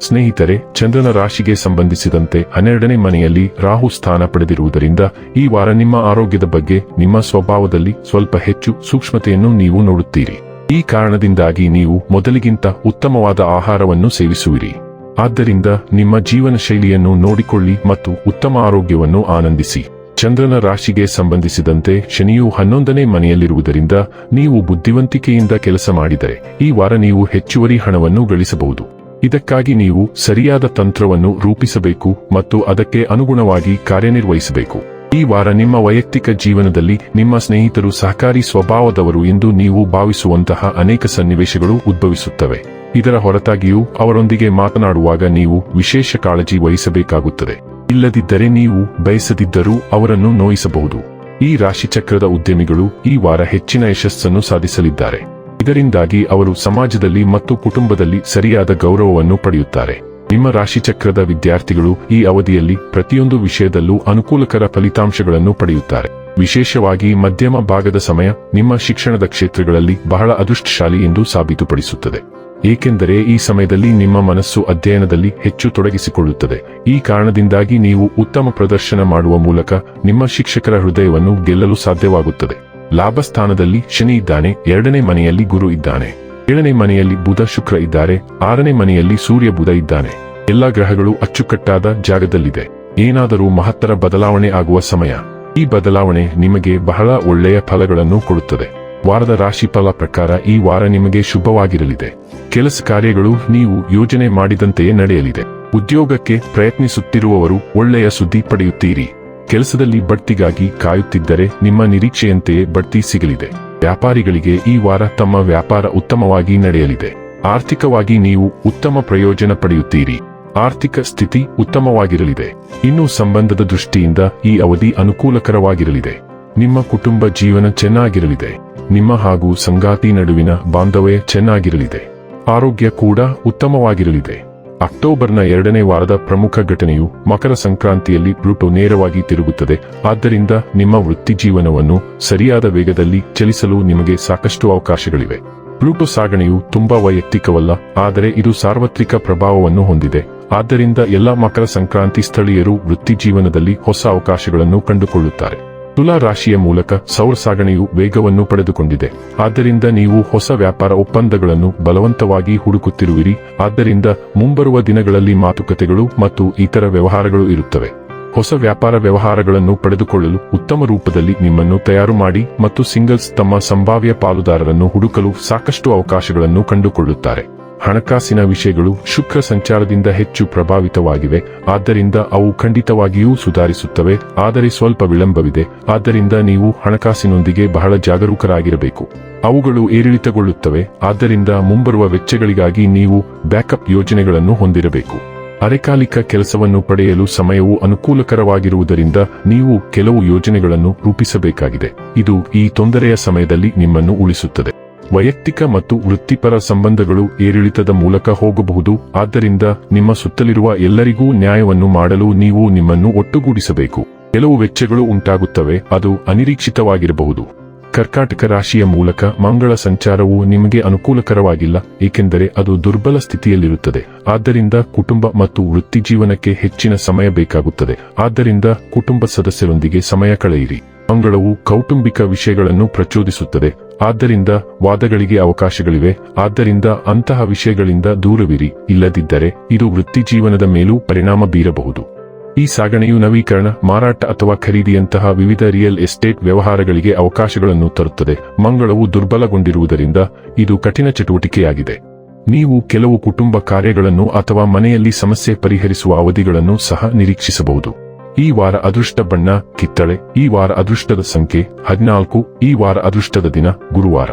ಸ್ನೇಹಿತರೆ, ಚಂದ್ರನ ರಾಶಿಗೆ ಸಂಬಂಧಿಸಿದಂತೆ ಹನ್ನೆರಡನೇ ಮನೆಯಲ್ಲಿ ರಾಹು ಸ್ಥಾನ ಪಡೆದಿರುವುದರಿಂದ ಈ ವಾರ ನಿಮ್ಮ ಆರೋಗ್ಯದ ಬಗ್ಗೆ ನಿಮ್ಮ ಸ್ವಭಾವದಲ್ಲಿ ಸ್ವಲ್ಪ ಹೆಚ್ಚು ಸೂಕ್ಷ್ಮತೆಯನ್ನು ನೀವು ನೋಡುತ್ತೀರಿ. ಈ ಕಾರಣದಿಂದಾಗಿ ನೀವು ಮೊದಲಿಗಿಂತ ಉತ್ತಮವಾದ ಆಹಾರವನ್ನು ಸೇವಿಸುವಿರಿ. ಆದ್ದರಿಂದ ನಿಮ್ಮ ಜೀವನ ಶೈಲಿಯನ್ನು ನೋಡಿಕೊಳ್ಳಿ ಮತ್ತು ಉತ್ತಮ ಆರೋಗ್ಯವನ್ನು ಆನಂದಿಸಿ. ಚಂದ್ರನ ರಾಶಿಗೆ ಸಂಬಂಧಿಸಿದಂತೆ ಶನಿಯು ಹನ್ನೊಂದನೇ ಮನೆಯಲ್ಲಿರುವುದರಿಂದ ನೀವು ಬುದ್ಧಿವಂತಿಕೆಯಿಂದ ಕೆಲಸ ಮಾಡಿದರೆ ಈ ವಾರ ನೀವು ಹೆಚ್ಚುವರಿ ಹಣವನ್ನು ಗಳಿಸಬಹುದು. ಇದಕ್ಕಾಗಿ ನೀವು ಸರಿಯಾದ ತಂತ್ರವನ್ನು ರೂಪಿಸಬೇಕು ಮತ್ತು ಅದಕ್ಕೆ ಅನುಗುಣವಾಗಿ ಕಾರ್ಯನಿರ್ವಹಿಸಬೇಕು. ಈ ವಾರ ನಿಮ್ಮ ವೈಯಕ್ತಿಕ ಜೀವನದಲ್ಲಿ ನಿಮ್ಮ ಸ್ನೇಹಿತರು ಸಹಕಾರಿ ಸ್ವಭಾವದವರು ಎಂದು ನೀವು ಭಾವಿಸುವಂತಹ ಅನೇಕ ಸನ್ನಿವೇಶಗಳು ಉದ್ಭವಿಸುತ್ತವೆ. ಇದರ ಹೊರತಾಗಿಯೂ ಅವರೊಂದಿಗೆ ಮಾತನಾಡುವಾಗ ನೀವು ವಿಶೇಷ ಕಾಳಜಿ ವಹಿಸಬೇಕಾಗುತ್ತದೆ. ಇಲ್ಲದಿದ್ದರೆ ನೀವು ಬಯಸದಿದ್ದರೂ ಅವರನ್ನು ನೋಯಿಸಬಹುದು. ಈ ರಾಶಿಚಕ್ರದ ಉದ್ಯಮಿಗಳು ಈ ವಾರ ಹೆಚ್ಚಿನ ಯಶಸ್ಸನ್ನು ಸಾಧಿಸಲಿದ್ದಾರೆ. ಇದರಿಂದಾಗಿ ಅವರು ಸಮಾಜದಲ್ಲಿ ಮತ್ತು ಕುಟುಂಬದಲ್ಲಿ ಸರಿಯಾದ ಗೌರವವನ್ನು ಪಡೆಯುತ್ತಾರೆ. ನಿಮ್ಮ ರಾಶಿಚಕ್ರದ ವಿದ್ಯಾರ್ಥಿಗಳು ಈ ಅವಧಿಯಲ್ಲಿ ಪ್ರತಿಯೊಂದು ವಿಷಯದಲ್ಲೂ ಅನುಕೂಲಕರ ಫಲಿತಾಂಶಗಳನ್ನು ಪಡೆಯುತ್ತಾರೆ. ವಿಶೇಷವಾಗಿ ಮಧ್ಯಮ ಭಾಗದ ಸಮಯ ನಿಮ್ಮ ಶಿಕ್ಷಣದ ಕ್ಷೇತ್ರಗಳಲ್ಲಿ ಬಹಳ ಅದೃಷ್ಟಶಾಲಿ ಎಂದು ಸಾಬೀತುಪಡಿಸುತ್ತದೆ. ಏಕೆಂದರೆ ಈ ಸಮಯದಲ್ಲಿ ನಿಮ್ಮ ಮನಸ್ಸು ಅಧ್ಯಯನದಲ್ಲಿ ಹೆಚ್ಚು ತೊಡಗಿಸಿಕೊಳ್ಳುತ್ತದೆ. ಈ ಕಾರಣದಿಂದಾಗಿ ನೀವು ಉತ್ತಮ ಪ್ರದರ್ಶನ ಮಾಡುವ ಮೂಲಕ ನಿಮ್ಮ ಶಿಕ್ಷಕರ ಹೃದಯವನ್ನು ಗೆಲ್ಲಲು ಸಾಧ್ಯವಾಗುತ್ತದೆ. ಲಾಭಸ್ಥಾನದಲ್ಲಿ ಶನಿ ಇದ್ದಾನೆ, ಎರಡನೇ ಮನೆಯಲ್ಲಿ ಗುರು ಇದ್ದಾನೆ. ಏಳನೇ ಮನೆಯಲ್ಲಿ ಬುಧ ಶುಕ್ರ ಇದ್ದಾರೆ, ಆರನೇ ಮನೆಯಲ್ಲಿ ಸೂರ್ಯ ಬುಧ ಇದ್ದಾನೆ. ಎಲ್ಲಾ ಗ್ರಹಗಳು ಅಚ್ಚುಕಟ್ಟಾದ ಜಾಗದಲ್ಲಿದೆ. ಏನಾದರೂ ಮಹತ್ತರ ಬದಲಾವಣೆ ಆಗುವ ಸಮಯ. ಈ ಬದಲಾವಣೆ ನಿಮಗೆ ಬಹಳ ಒಳ್ಳೆಯ ಫಲಗಳನ್ನು ಕೊಡುತ್ತದೆ. ವಾರದ ರಾಶಿ ಫಲ ಪ್ರಕಾರ ಈ ವಾರ ನಿಮಗೆ ಶುಭವಾಗಿರಲಿದೆ. ಕೆಲಸ ಕಾರ್ಯಗಳು ನೀವು ಯೋಜನೆ ಮಾಡಿದಂತೆಯೇ ನಡೆಯಲಿದೆ. ಉದ್ಯೋಗಕ್ಕೆ ಪ್ರಯತ್ನಿಸುತ್ತಿರುವವರು ಒಳ್ಳೆಯ ಸುದ್ದಿ ಪಡೆಯುತ್ತೀರಿ. ಕೆಲಸದಲ್ಲಿ ಬಡ್ತಿಗಾಗಿ ಕಾಯುತ್ತಿದ್ದರೆ ನಿಮ್ಮ ನಿರೀಕ್ಷೆಯಂತೆಯೇ ಬಡ್ತಿ ಸಿಗಲಿದೆ. ವ್ಯಾಪಾರಿಗಳಿಗೆ ಈ ವಾರ ತಮ್ಮ ವ್ಯಾಪಾರ ಉತ್ತಮವಾಗಿ ನಡೆಯಲಿದೆ. ಆರ್ಥಿಕವಾಗಿ ನೀವು ಉತ್ತಮ ಪ್ರಯೋಜನ ಪಡೆಯುತ್ತೀರಿ. ಆರ್ಥಿಕ ಸ್ಥಿತಿ ಉತ್ತಮವಾಗಿರಲಿದೆ. ಇನ್ನು ಸಂಬಂಧದ ದೃಷ್ಟಿಯಿಂದ ಈ ಅವಧಿ ಅನುಕೂಲಕರವಾಗಿರಲಿದೆ. ನಿಮ್ಮ ಕುಟುಂಬ ಜೀವನ ಚೆನ್ನಾಗಿರಲಿದೆ. ನಿಮ್ಮ ಹಾಗೂ ಸಂಗಾತಿ ನಡುವಿನ ಬಾಂಧವ್ಯ ಚೆನ್ನಾಗಿರಲಿದೆ. ಆರೋಗ್ಯ ಕೂಡ ಉತ್ತಮವಾಗಿರಲಿದೆ. ಅಕ್ಟೋಬರ್ನ ಎರಡನೇ ವಾರದ ಪ್ರಮುಖ ಘಟನೆಯು ಮಕರ ಸಂಕ್ರಾಂತಿಯಲ್ಲಿ ಪ್ಲೂಟೋ ನೇರವಾಗಿ ತಿರುಗುತ್ತದೆ. ಆದ್ದರಿಂದ ನಿಮ್ಮ ವೃತ್ತಿ ಜೀವನವನ್ನು ಸರಿಯಾದ ವೇಗದಲ್ಲಿ ಚಲಿಸಲು ನಿಮಗೆ ಸಾಕಷ್ಟು ಅವಕಾಶಗಳಿವೆ. ಪ್ಲೂಟೋ ಸಾಗಣೆಯು ತುಂಬಾ ವೈಯಕ್ತಿಕವಲ್ಲ, ಆದರೆ ಇದು ಸಾರ್ವತ್ರಿಕ ಪ್ರಭಾವವನ್ನು ಹೊಂದಿದೆ. ಆದ್ದರಿಂದ ಎಲ್ಲ ಮಕರ ಸಂಕ್ರಾಂತಿ ಸ್ಥಳೀಯರು ವೃತ್ತಿ ಜೀವನದಲ್ಲಿ ಹೊಸ ಅವಕಾಶಗಳನ್ನು ಕಂಡುಕೊಳ್ಳುತ್ತಾರೆ. ತುಲಾ ರಾಶಿಯ ಮೂಲಕ ಸೌರ ಸಾಗಣೆಯು ವೇಗವನ್ನು ಪಡೆದುಕೊಂಡಿದೆ. ಆದ್ದರಿಂದ ನೀವು ಹೊಸ ವ್ಯಾಪಾರ ಒಪ್ಪಂದಗಳನ್ನು ಬಲವಂತವಾಗಿ ಹುಡುಕುತ್ತಿರುವಿರಿ. ಆದ್ದರಿಂದ ಮುಂಬರುವ ದಿನಗಳಲ್ಲಿ ಮಾತುಕತೆಗಳು ಮತ್ತು ಇತರ ವ್ಯವಹಾರಗಳು ಇರುತ್ತವೆ. ಹೊಸ ವ್ಯಾಪಾರ ವ್ಯವಹಾರಗಳನ್ನು ಪಡೆದುಕೊಳ್ಳಲು ಉತ್ತಮ ರೂಪದಲ್ಲಿ ನಿಮ್ಮನ್ನು ತಯಾರು ಮಾಡಿ ಮತ್ತು ಸಿಂಗಲ್ಸ್ ತಮ್ಮ ಸಂಭಾವ್ಯ ಪಾಲುದಾರರನ್ನು ಹುಡುಕಲು ಸಾಕಷ್ಟು ಅವಕಾಶಗಳನ್ನು ಕಂಡುಕೊಳ್ಳುತ್ತಾರೆ. ಹಣಕಾಸಿನ ವಿಷಯಗಳು ಶುಕ್ರ ಸಂಚಾರದಿಂದ ಹೆಚ್ಚು ಪ್ರಭಾವಿತವಾಗಿವೆ. ಆದ್ದರಿಂದ ಅವು ಖಂಡಿತವಾಗಿಯೂ ಸುಧಾರಿಸುತ್ತವೆ. ಆದರೆ ಸ್ವಲ್ಪ ವಿಳಂಬವಿದೆ. ಆದ್ದರಿಂದ ನೀವು ಹಣಕಾಸಿನೊಂದಿಗೆ ಬಹಳ ಜಾಗರೂಕರಾಗಿರಬೇಕು. ಅವುಗಳು ಏರಿಳಿತಗೊಳ್ಳುತ್ತವೆ. ಆದ್ದರಿಂದ ಮುಂಬರುವ ವೆಚ್ಚಗಳಿಗಾಗಿ ನೀವು ಬ್ಯಾಕಪ್ ಯೋಜನೆಗಳನ್ನು ಹೊಂದಿರಬೇಕು. ಅರೆಕಾಲಿಕ ಕೆಲಸವನ್ನು ಪಡೆಯಲು ಸಮಯವು ಅನುಕೂಲಕರವಾಗಿರುವುದರಿಂದ ನೀವು ಕೆಲವು ಯೋಜನೆಗಳನ್ನು ರೂಪಿಸಬೇಕಾಗಿದೆ. ಇದು ಈ ತೊಂದರೆಯ ಸಮಯದಲ್ಲಿ ನಿಮ್ಮನ್ನು ಉಳಿಸುತ್ತದೆ. ವೈಯಕ್ತಿಕ ಮತ್ತು ವೃತ್ತಿಪರ ಸಂಬಂಧಗಳು ಏರಿಳಿತದ ಮೂಲಕ ಹೋಗಬಹುದು. ಆದ್ದರಿಂದ ನಿಮ್ಮ ಸುತ್ತಲಿರುವ ಎಲ್ಲರಿಗೂ ನ್ಯಾಯವನ್ನು ಮಾಡಲು ನೀವು ನಿಮ್ಮನ್ನು ಒಟ್ಟುಗೂಡಿಸಬೇಕು. ಕೆಲವು ವೆಚ್ಚಗಳು ಉಂಟಾಗುತ್ತವೆ, ಅದು ಅನಿರೀಕ್ಷಿತವಾಗಿರಬಹುದು. ಕರ್ಕಾಟಕ ರಾಶಿಯ ಮೂಲಕ ಮಂಗಳ ಸಂಚಾರವು ನಿಮಗೆ ಅನುಕೂಲಕರವಾಗಿಲ್ಲ, ಏಕೆಂದರೆ ಅದು ದುರ್ಬಲ ಸ್ಥಿತಿಯಲ್ಲಿರುತ್ತದೆ. ಆದ್ದರಿಂದ ಕುಟುಂಬ ಮತ್ತು ವೃತ್ತಿ ಜೀವನಕ್ಕೆ ಹೆಚ್ಚಿನ ಸಮಯ ಬೇಕಾಗುತ್ತದೆ. ಆದ್ದರಿಂದ ಕುಟುಂಬ ಸದಸ್ಯರೊಂದಿಗೆ ಸಮಯ ಕಳೆಯಿರಿ. ಮಂಗಳವು ಕೌಟುಂಬಿಕ ವಿಷಯಗಳನ್ನು ಪ್ರಚೋದಿಸುತ್ತದೆ. ಆದ್ದರಿಂದ ವಾದಗಳಿಗೆ ಅವಕಾಶಗಳಿವೆ. ಆದ್ದರಿಂದ ಅಂತಹ ವಿಷಯಗಳಿಂದ ದೂರವಿರಿ. ಇಲ್ಲದಿದ್ದರೆ ಇದು ವೃತ್ತಿ ಜೀವನದ ಮೇಲೂ ಪರಿಣಾಮ ಬೀರಬಹುದು. ಈ ಸಾಗಣೆಯು ನವೀಕರಣ, ಮಾರಾಟ ಅಥವಾ ಖರೀದಿಯಂತಹ ವಿವಿಧ ರಿಯಲ್ ಎಸ್ಟೇಟ್ ವ್ಯವಹಾರಗಳಿಗೆ ಅವಕಾಶಗಳನ್ನು ತರುತ್ತದೆ. ಮಂಗಳವು ದುರ್ಬಲಗೊಂಡಿರುವುದರಿಂದ ಇದು ಕಠಿಣ ಚಟುವಟಿಕೆಯಾಗಿದೆ. ನೀವು ಕೆಲವು ಕುಟುಂಬ ಕಾರ್ಯಗಳನ್ನು ಅಥವಾ ಮನೆಯಲ್ಲಿ ಸಮಸ್ಯೆ ಪರಿಹರಿಸುವ ಅವಧಿಗಳನ್ನು ಸಹ ನಿರೀಕ್ಷಿಸಬಹುದು. ಈ ವಾರ ಅದೃಷ್ಟ ಬಣ್ಣ ಕಿತ್ತಳೆ, ಈ ವಾರ ಅದೃಷ್ಟದ ಸಂಖ್ಯೆ ಹದಿನಾಲ್ಕು, ಈ ವಾರ ಅದೃಷ್ಟದ ದಿನ ಗುರುವಾರ.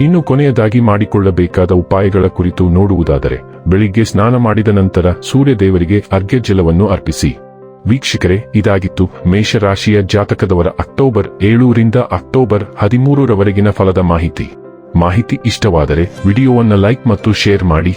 ಇನ್ನು ಕೊನೆಯದಾಗಿ ಮಾಡಿಕೊಳ್ಳಬೇಕಾದ ಉಪಾಯಗಳ ಕುರಿತು ನೋಡುವುದಾದರೆ, ಬೆಳಿಗ್ಗೆ ಸ್ನಾನ ಮಾಡಿದ ನಂತರ ಸೂರ್ಯ ದೇವರಿಗೆ ಅರ್ಘ್ಯ ಜಲವನ್ನು ಅರ್ಪಿಸಿ. ವೀಕ್ಷಕರೇ, ಇದಾಗಿತ್ತು ಮೇಷರಾಶಿಯ ಜಾತಕದವರ ಅಕ್ಟೋಬರ್ ಏಳೂರಿಂದ ಅಕ್ಟೋಬರ್ ಹದಿಮೂರರವರೆಗಿನ ಫಲದ ಮಾಹಿತಿ. ಮಾಹಿತಿ ಇಷ್ಟವಾದರೆ ವಿಡಿಯೋವನ್ನು ಲೈಕ್ ಮತ್ತು ಶೇರ್ ಮಾಡಿ.